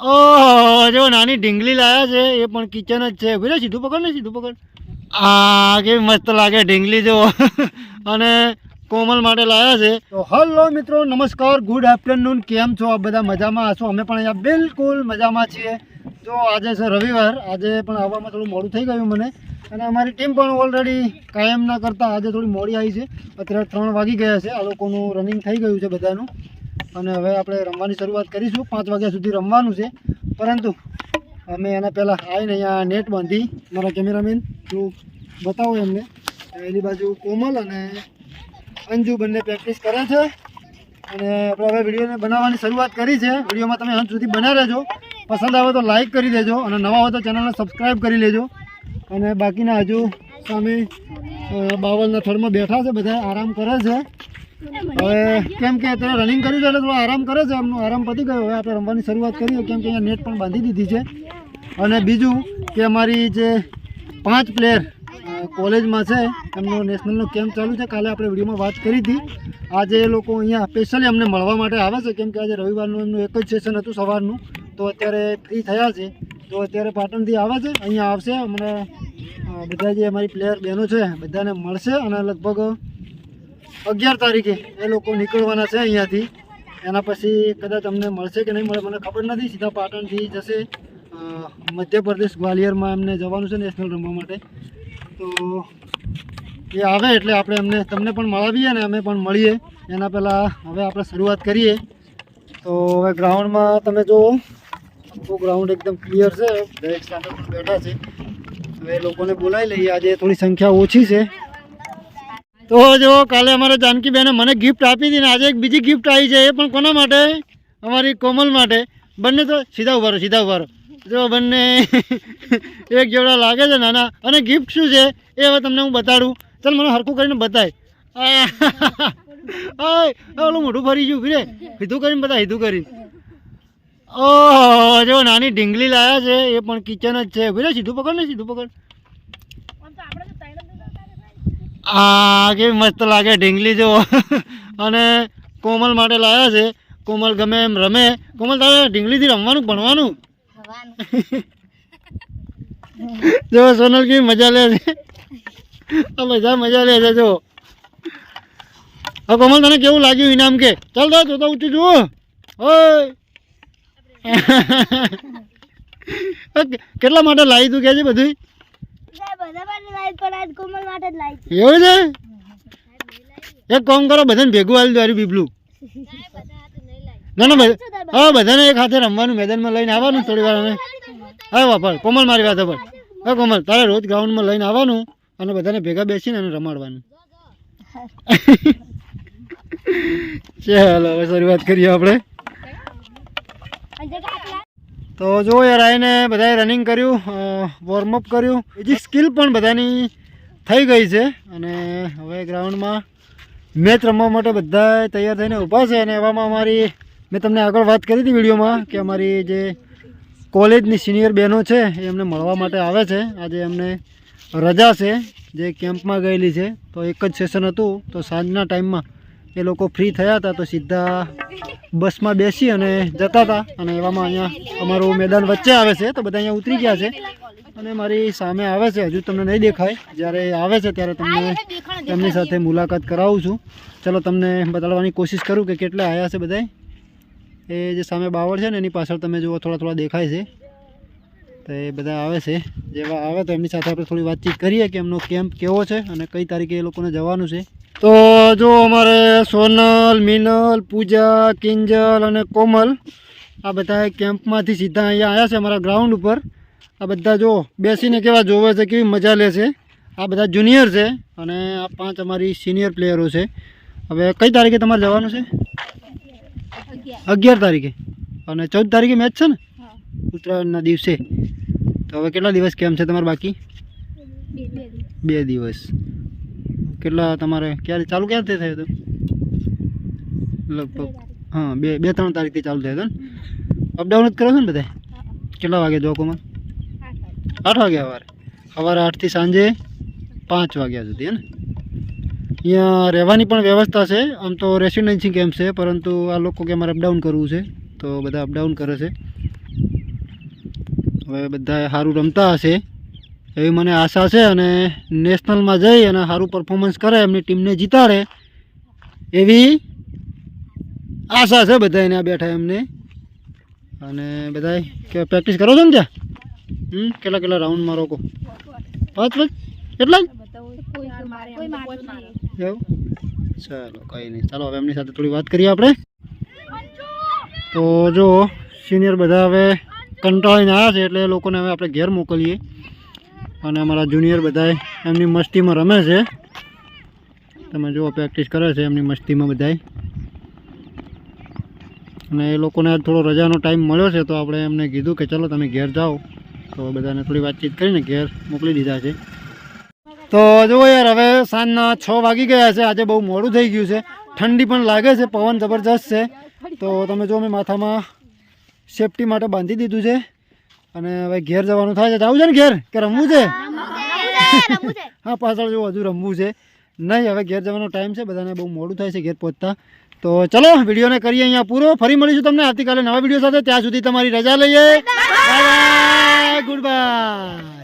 ઓહો, જો નાની ઢીંગલી લાયા છે, એ પણ કિચન જ છે. ભલે સીધું પકડ ને, સીધું પકડ. આ કેવી મસ્ત લાગે ઢીંગલી જો અને કોમલ માટે લાયા છે. તો હલો મિત્રો, નમસ્કાર ગુડ આફ્ટરનૂન કેમ છો? આપ બધા મજામાં હશો? અમે પણ અહીંયા બિલકુલ મજામાં છીએ. જો આજે છે રવિવાર, આજે પણ આવવામાં થોડું મોડું થઈ ગયું મને. અને અમારી ટીમ પણ ઓલરેડી કાયમ ના કરતાં આજે થોડી મોડી આવી છે. અત્યારે ત્રણ વાગી ગયા છે, આ લોકોનું રનિંગ થઈ ગયું છે બધાનું. અને હવે આપણે રમવાની શરૂઆત કરીશું. પાંચ વાગ્યા સુધી રમવાનું છે. પરંતુ અમે એના પહેલાં આવીને અહીંયા નેટ બાંધી મારા કેમેરામેન હું બતાવો એમને. એની બાજુ કોમલ અને અંજુ બંને પ્રેક્ટિસ કરે છે. અને આપણે હવે વિડીયોને બનાવવાની શરૂઆત કરી છે. વિડીયોમાં તમે અંત સુધી બના રહેજો. પસંદ આવે તો લાઈક કરી દેજો અને નવા હોય તો ચેનલને સબસ્ક્રાઈબ કરી લેજો. અને બાકીના હજુ સામે બાવલના થડમાં બેઠા છે, બધા આરામ કરે છે. હવે કેમ કે અત્યારે રનિંગ કર્યું છે એટલે થોડો આરામ કરે છે, એમનો આરામ પતી ગયો. હવે આપણે રમવાની શરૂઆત કરીએ, કેમ કે અહીંયા નેટ પણ બાંધી દીધી છે. અને બીજું કે અમારી જે પાંચ પ્લેયર કોલેજમાં છે, એમનો નેશનલનો કેમ્પ ચાલુ છે. કાલે આપણે વિડીયોમાં વાત કરી હતી. આજે એ લોકો અહીંયા સ્પેશિયલી અમને મળવા માટે આવે છે, કેમ કે આજે રવિવારનું એમનું એક જ સેશન હતું સવારનું. તો અત્યારે ફ્રી થયા છે. તો અત્યારે પાટણથી આવે છે, અહીંયા આવશે. અમને બધા જે અમારી પ્લેયર બહેનો છે, બધાને મળશે અને લગભગ અગિયાર તારીખે એ લોકો નીકળવાના છે અહીંયાથી. એના પછી કદાચ અમને મળશે કે નહીં મળે મને ખબર નથી. સીધા પાટણથી જશે. મધ્યપ્રદેશ ગ્વાલિયરમાં એમને જવાનું છે નેશનલ રમવા માટે. તો એ આવે એટલે આપણે એમને, તમને પણ મળાવીએ ને અમે પણ મળીએ. એના પહેલાં હવે આપણે શરૂઆત કરીએ. તો હવે ગ્રાઉન્ડમાં તમે જુઓ. આખું ગ્રાઉન્ડ એકદમ ક્લિયર છે. દરેક સ્ટાન્ડર્ડ બેઠા છે. હવે એ લોકોને બોલાવી લઈએ. આજે થોડી સંખ્યા ઓછી છે. તો જો, કાલે અમારે જાનકીબેને મને ગિફ્ટ આપી હતી ને આજે એક બીજી ગિફ્ટ આવી છે, એ પણ કોના માટે? અમારી કોમલ માટે. બંને તો સીધા ઊભા સીધા ઊભા રહો. જો, બંને એક જેવડા લાગે છે નાના. અને ગિફ્ટ શું છે? એ હવે તમને હું બતાડું. ચાલ, મને હરખું કરીને બતાય. ઓલું મોઢું ફરી ગયું, ફીરે. સીધું કરીને બતા સીધું કરીને. ઓહો, જો, નાની ઢીંગલી લાયા છે, એ પણ કિચન જ છે. ફીરે, સીધું પકડ ને, સીધું પકડ. આ કેવી મસ્ત લાગે ઢીંગલી જેવો. અને કોમલ માટે લાયા છે. કોમલ ગમે એમ રમે. કોમલ તારે ઢીંગલીથી રમવાનું ભણવાનું? જો સોનલ કેવી મજા લે છે. આ બધા મજા લે છે જો. હા કોમલ તને કેવું લાગ્યું ઇનામ કે? ચાલ તો જોતા ઊંચું જુઓ. ઓય. કેટલા માટે લાવી તું કે છે બધું એવું છે એક કોમ કરો બધાને ભેગું આવી દો બીબલું. ના ના બધા હા બધાને એક હાથે રમવાનું મેદાનમાં લઈને આવવાનું થોડી વાર અમે. હા વાપર કોમલ મારી વાત પર હા કોમલ તારે રોજ ગ્રાઉન્ડમાં લઈને આવવાનું અને બધાને ભેગા બેસીને અને રમાડવાનું. ચાલો હવે શરૂઆત કરીએ આપણે. તો જો યાર આવીને બધાએ રનિંગ કર્યું. વોર્મઅપ કર્યું. બીજી સ્કિલ પણ બધાની થઈ ગઈ છે. અને હવે ગ્રાઉન્ડમાં મેચ રમવા માટે બધા તૈયાર થઈને ઊભા છે અને એવામાં અમારી, મેં તમને આગળ વાત કરી હતી વિડીયોમાં કે અમારી જે કોલેજની સિનિયર બહેનો છે એ એમને મળવા માટે આવે છે. આજે એમને રજા છે, જે કેમ્પમાં ગયેલી છે. તો એક જ સેશન હતું. તો સાંજના ટાઈમમાં એ લોકો ફ્રી થયા હતા તો સીધા બસમાં બેસી અને જતા હતા. અને એવામાં અહીંયા અમારું મેદાન વચ્ચે આવે છે તો બધા અહીંયા ઉતરી ગયા છે. અને મારી સામે આવે છે. હજુ તમને નહીં દેખાય. જ્યારે આવે છે ત્યારે તમને તેમની સાથે મુલાકાત કરાવું છું. ચલો તમને બતાડવાની કોશિશ કરું કે કેટલા આવ્યા છે બધાય? એ જે સામે બાવળ છે ને એની પાછળ તમે જુઓ થોડા થોડા દેખાય છે. તો એ બધા આવે છે. જેવા આવે તો એમની સાથે આપણે થોડી વાતચીત કરીએ કે એમનો કેમ્પ કેવો છે અને કઈ તારીખે એ લોકોને જવાનું છે. તો જો અમારે સોનલ, મિનલ, પૂજા, કિંજલ અને કોમલ આ બધા કેમ્પમાંથી સીધા અહીંયા આવ્યા છે અમારા ગ્રાઉન્ડ ઉપર. આ બધા જો બેસીને કેવા જોવે છે, કેવી મજા લે છે. આ બધા જુનિયર છે અને આ પાંચ અમારી સિનિયર પ્લેયરો છે. હવે કઈ તારીખે તમારે જવાનું છે? અગિયાર તારીખે. અને ચૌદ તારીખે મેચ છે ને? ઉત્તરાયણના દિવસે. તો હવે કેટલા દિવસ કેમ છે તમારે બાકી? બે દિવસ. કેટલા તમારે? ક્યારે? ચાલુ ક્યારથી થયું હતું? લગભગ હા બે બે ત્રણ તારીખથી ચાલુ થયું હતું ને? અપડાઉન જ કરો છો ને બધા? કેટલા વાગે જોકોમાં આઠ વાગ્યા સવારે? સવારે આઠથી સાંજે પાંચ વાગ્યા સુધી હે ને? અહીંયા રહેવાની પણ વ્યવસ્થા છે. આમ તો રેસિડેન્સી કેમ્પ છે પરંતુ આ લોકો કે અમારે અપડાઉન કરવું છે તો બધા અપડાઉન કરે છે. હવે બધા સારું રમતા હશે. એવી મને આશા છે અને નેશનલમાં જઈ અને સારું પરફોર્મન્સ કરે, એમની ટીમને જીતાડે એવી આશા છે બધા એને બેઠા એમને. અને બધા કે પ્રેક્ટિસ કરો છો ને ત્યાં? કેટલા કેટલા રાઉન્ડમાં રોકો? પાંચ પાંચ? કેટલા ચાલો, કંઈ નહીં ચાલો, હવે એમની સાથે થોડી વાત કરીએ આપણે. તો જો સિનિયર બધા હવે કંટાળીને આવ્યા છે એટલે લોકોને હવે આપણે ઘેર મોકલીએ. અને અમારા જુનિયર બધાએ એમની મસ્તીમાં રમે છે. તમે જુઓ પ્રેક્ટિસ કરે છે એમની મસ્તીમાં બધાય. અને એ લોકોને થોડો રજાનો ટાઈમ મળ્યો છે, તો આપણે એમને કીધું કે ચલો તમે ઘેર જાઓ. તો બધાને થોડી વાતચીત કરીને ઘેર મોકલી દીધા છે. તો જુઓ યાર, હવે સાંજના છ વાગી ગયા છે. આજે બહુ મોડું થઈ ગયું છે. ઠંડી પણ લાગે છે, પવન જબરજસ્ત છે. તો તમે જો મેં માથામાં સેફટી માટે બાંધી દીધું છે. અને હવે ઘેર જવાનું થાય છે જવું છે ને ઘેર કે રમવું છે? હા પાછળ જો હજુ રમવું છે. નહીં હવે ઘેર જવાનો ટાઈમ છે બધાને બહુ મોડું થાય છે ઘેર પહોંચતા. તો ચલો વિડીયોને કરીએ અહીંયા પૂરો. ફરી મળીશું તમને આવતીકાલે નવા વીડિયો સાથે. ત્યાં સુધી તમારી રજા લઈએ. Good bye